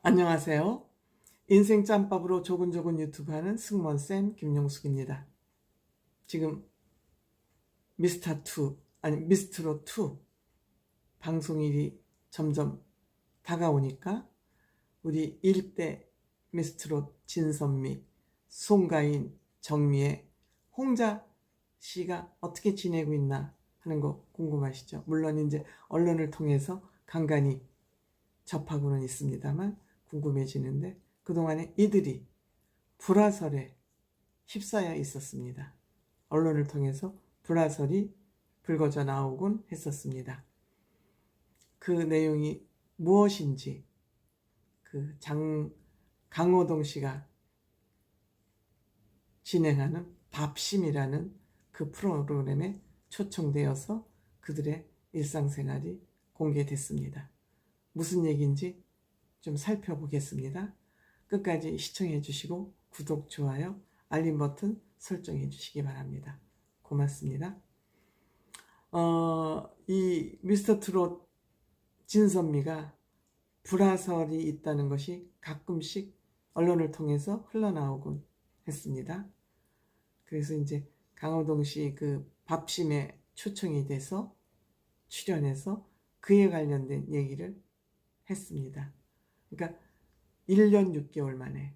안녕하세요. 인생 짬밥으로 조근조근 유튜브 하는 승무원쌤 김용숙입니다. 지금 미스터2, 아니 미스트로2 방송일이 점점 다가오니까 우리 1대 미스트롯 진선미, 송가인, 정미의 홍자 씨가 어떻게 지내고 있나 하는 거 궁금하시죠? 물론 이제 언론을 통해서 간간히 접하고는 있습니다만 궁금해지는데 그동안에 이들이 불화설에 휩싸여 있었습니다. 언론을 통해서 불화설이 불거져 나오곤 했었습니다. 그 내용이 무엇인지 그 장 강호동 씨가 진행하는 밥심이라는 그 프로그램에 초청되어서 그들의 일상생활이 공개됐습니다. 무슨 얘기인지 좀 살펴보겠습니다. 끝까지 시청해 주시고 구독, 좋아요, 알림 버튼 설정해 주시기 바랍니다. 고맙습니다. 어, 이 미스터 트롯 진선미가 불화설이 있다는 것이 가끔씩 언론을 통해서 흘러나오곤 했습니다. 그래서 이제 강호동 씨 그 밥심에 초청이 돼서 출연해서 그에 관련된 얘기를 했습니다. 그러니까 1년 6개월 만에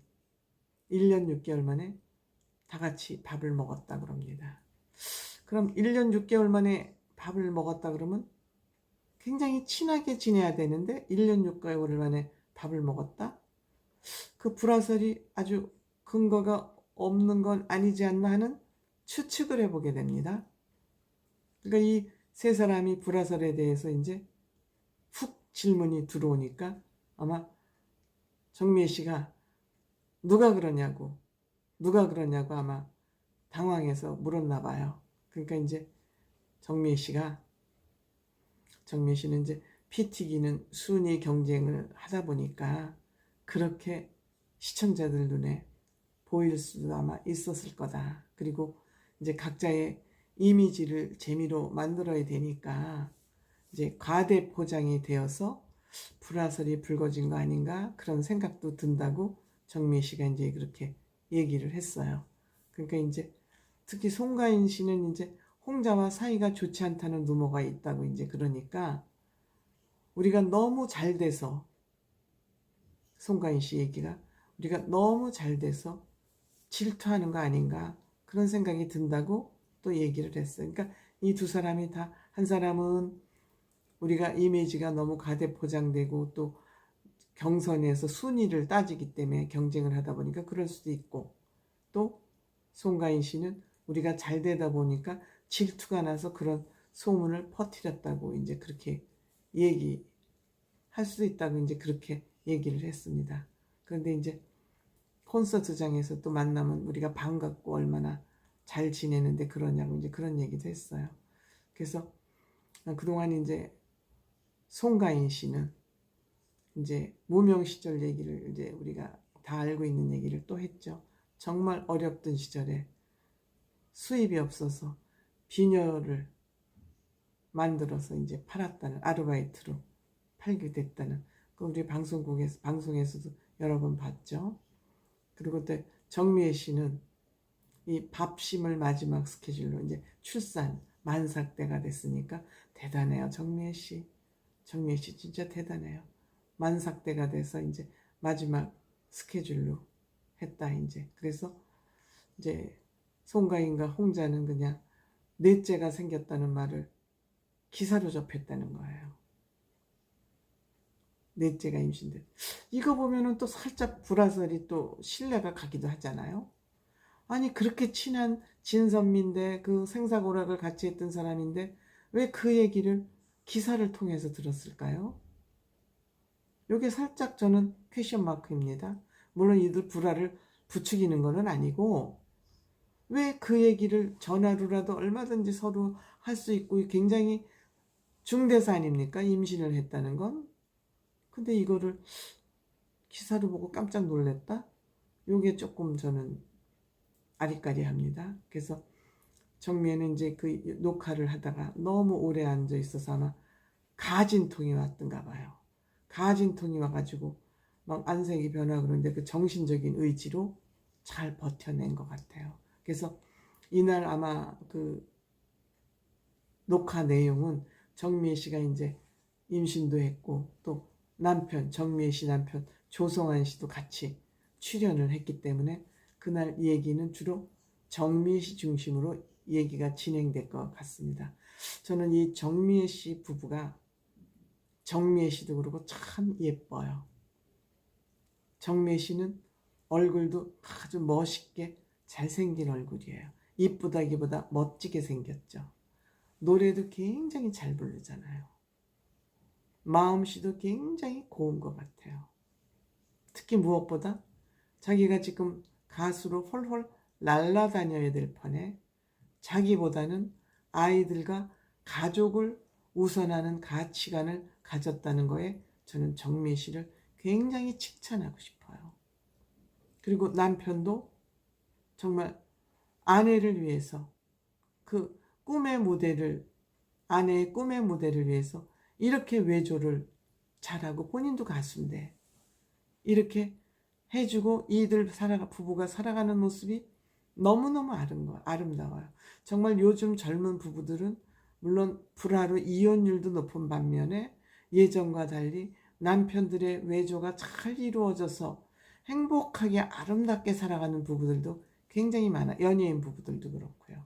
1년 6개월 만에 다 같이 밥을 먹었다 그럽니다. 그럼 1년 6개월 만에 밥을 먹었다 그러면 굉장히 친하게 지내야 되는데 1년 6개월 만에 밥을 먹었다? 그 불화설이 아주 근거가 없는 건 아니지 않나 하는 추측을 해보게 됩니다. 그러니까 이 세 사람이 불화설에 대해서 이제 훅 질문이 들어오니까 아마 정미애 씨가 누가 그러냐고 누가 그러냐고 아마 당황해서 물었나 봐요. 그러니까 이제 정미애 씨가 정미애 씨는 이제 피 튀기는 순위 경쟁을 하다 보니까 그렇게 시청자들 눈에 보일 수도 아마 있었을 거다. 그리고 이제 각자의 이미지를 재미로 만들어야 되니까 이제 과대 포장이 되어서 불화설이 불거진 거 아닌가 그런 생각도 든다고 정미 씨가 이제 그렇게 얘기를 했어요. 그러니까 이제 특히 송가인 씨는 이제 홍자와 사이가 좋지 않다는 루머가 있다고 이제 그러니까 우리가 너무 잘 돼서 송가인 씨 얘기가 우리가 너무 잘 돼서 질투하는 거 아닌가 그런 생각이 든다고 또 얘기를 했어요. 그러니까 이 두 사람이 다 한 사람은 우리가 이미지가 너무 가대 포장되고 또 경선에서 순위를 따지기 때문에 경쟁을 하다 보니까 그럴 수도 있고 또 송가인 씨는 우리가 잘 되다 보니까 질투가 나서 그런 소문을 퍼뜨렸다고 이제 그렇게 얘기할 수도 있다고 이제 그렇게 얘기를 했습니다. 그런데 이제 콘서트장에서 또 만나면 우리가 반갑고 얼마나 잘 지내는데 그러냐고 이제 그런 얘기도 했어요. 그래서 그동안 이제 송가인 씨는 이제 무명 시절 얘기를 이제 우리가 다 알고 있는 얘기를 또 했죠. 정말 어렵던 시절에 수입이 없어서 비녀를 만들어서 이제 팔았다는 아르바이트로 팔게 됐다는 그 우리 방송국에서 방송에서도 여러 번 봤죠. 그리고 또 정미애 씨는 이 밥심을 마지막 스케줄로 이제 출산 만삭 때가 됐으니까 대단해요 정미애 씨. 정미애 씨 진짜 대단해요. 만삭 때가 돼서 이제 마지막 스케줄로 했다 이제 그래서 이제 송가인과 홍자는 그냥 넷째가 생겼다는 말을 기사로 접했다는 거예요. 넷째가 임신돼. 이거 보면은 또 살짝 불화설이 또 신뢰가 가기도 하잖아요. 아니 그렇게 친한 진선미인데 그 생사고락을 같이 했던 사람인데 왜 그 얘기를 기사를 통해서 들었을까요? 요게 살짝 저는 퀘션 마크입니다. 물론 이들 불화를 부추기는 것은 아니고 왜 그 얘기를 전화로라도 얼마든지 서로 할 수 있고 굉장히 중대사 아닙니까? 임신을 했다는 건. 근데 이거를 기사로 보고 깜짝 놀랐다? 요게 조금 저는 아리까리합니다. 그래서 정미애는 이제 그 녹화를 하다가 너무 오래 앉아 있어서 아마 가진통이 왔던가 봐요. 가진통이 와가지고 막 안색이 변하고 그러는데 그 정신적인 의지로 잘 버텨낸 것 같아요. 그래서 이날 아마 그 녹화 내용은 정미애 씨가 이제 임신도 했고 또 남편 정미애 씨 남편 조성환 씨도 같이 출연을 했기 때문에 그날 얘기는 주로 정미애 씨 중심으로 얘기가 진행될 것 같습니다. 저는 이 정미애 씨 부부가 정미애 씨도 그렇고 참 예뻐요. 정미애 씨는 얼굴도 아주 멋있게 잘생긴 얼굴이에요. 이쁘다기보다 멋지게 생겼죠. 노래도 굉장히 잘 부르잖아요. 마음씨도 굉장히 고운 것 같아요. 특히 무엇보다 자기가 지금 가수로 홀홀 날라다녀야 될 판에 자기보다는 아이들과 가족을 우선하는 가치관을 가졌다는 거에 저는 정미 씨를 굉장히 칭찬하고 싶어요. 그리고 남편도 정말 아내를 위해서 그 꿈의 무대를 아내의 꿈의 무대를 위해서 이렇게 외조를 잘하고 본인도 가수인데 이렇게 해주고 이들 살아가 부부가 살아가는 모습이 너무너무 아름다워, 아름다워요. 정말 요즘 젊은 부부들은 물론 불화로 이혼율도 높은 반면에 예전과 달리 남편들의 외조가 잘 이루어져서 행복하게 아름답게 살아가는 부부들도 굉장히 많아. 연예인 부부들도 그렇고요.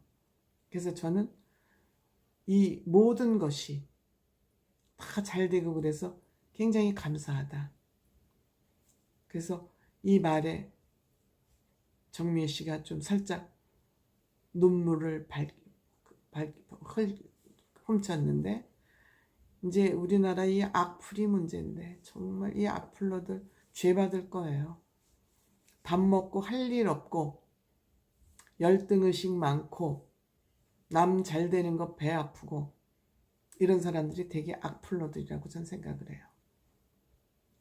그래서 저는 이 모든 것이 다 잘 되고 그래서 굉장히 감사하다. 그래서 이 말에 정미애 씨가 좀 살짝 눈물을 발, 훔쳤는데 이제 우리나라 이 악플이 문제인데 정말 이 악플러들 죄 받을 거예요. 밥 먹고 할 일 없고 열등의식 많고 남 잘 되는 거 배 아프고 이런 사람들이 되게 악플러들이라고 전 생각을 해요.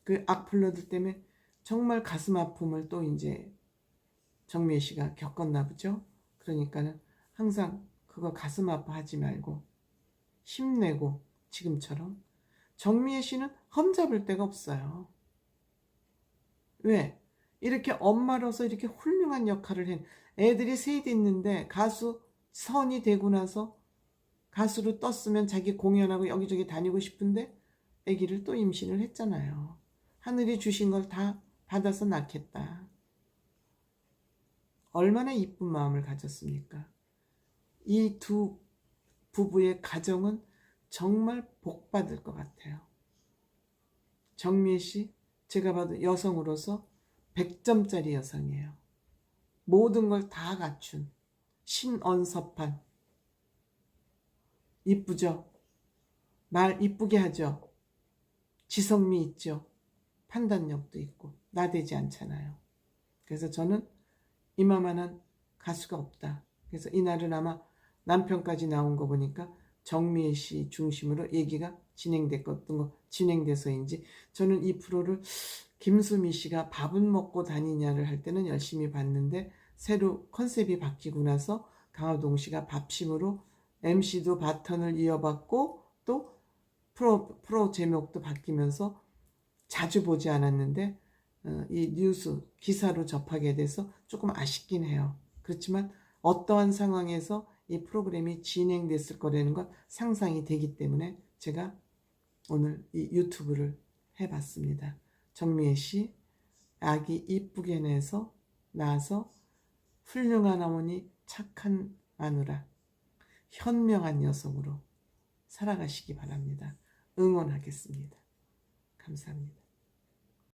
그 악플러들 때문에 정말 가슴 아픔을 또 이제 정미애 씨가 겪었나 보죠. 그러니까는 항상 그거 가슴 아파하지 말고 힘내고 지금처럼 정미애 씨는 험잡을 데가 없어요. 왜? 이렇게 엄마로서 이렇게 훌륭한 역할을 한 애들이 셋 있는데 가수 선이 되고 나서 가수로 떴으면 자기 공연하고 여기저기 다니고 싶은데 아기를 또 임신을 했잖아요. 하늘이 주신 걸 다 받아서 낳겠다. 얼마나 이쁜 마음을 가졌습니까? 이 두 부부의 가정은 정말 복 받을 것 같아요. 정미애 씨, 제가 봐도 여성으로서 100점짜리 여성이에요. 모든 걸 다 갖춘 신언섭한 이쁘죠? 말 이쁘게 하죠? 지성미 있죠? 판단력도 있고 나대지 않잖아요. 그래서 저는 이만한 가수가 없다. 그래서 이날은 아마 남편까지 나온 거 보니까 정미애 씨 중심으로 얘기가 진행됐던 거 진행돼서인지 저는 이 프로를 김수미 씨가 밥은 먹고 다니냐를 할 때는 열심히 봤는데 새로 컨셉이 바뀌고 나서 강화동 씨가 밥심으로 MC도 바턴을 이어받고 또 프로, 프로 제목도 바뀌면서 자주 보지 않았는데 어, 이 뉴스 기사로 접하게 돼서 조금 아쉽긴 해요. 그렇지만 어떠한 상황에서 이 프로그램이 진행됐을 거라는 건 상상이 되기 때문에 제가 오늘 이 유튜브를 해봤습니다. 정미애 씨 아기 이쁘게 내서 나서 훌륭한 어머니 착한 마누라 현명한 여성으로 살아가시기 바랍니다. 응원하겠습니다. 감사합니다.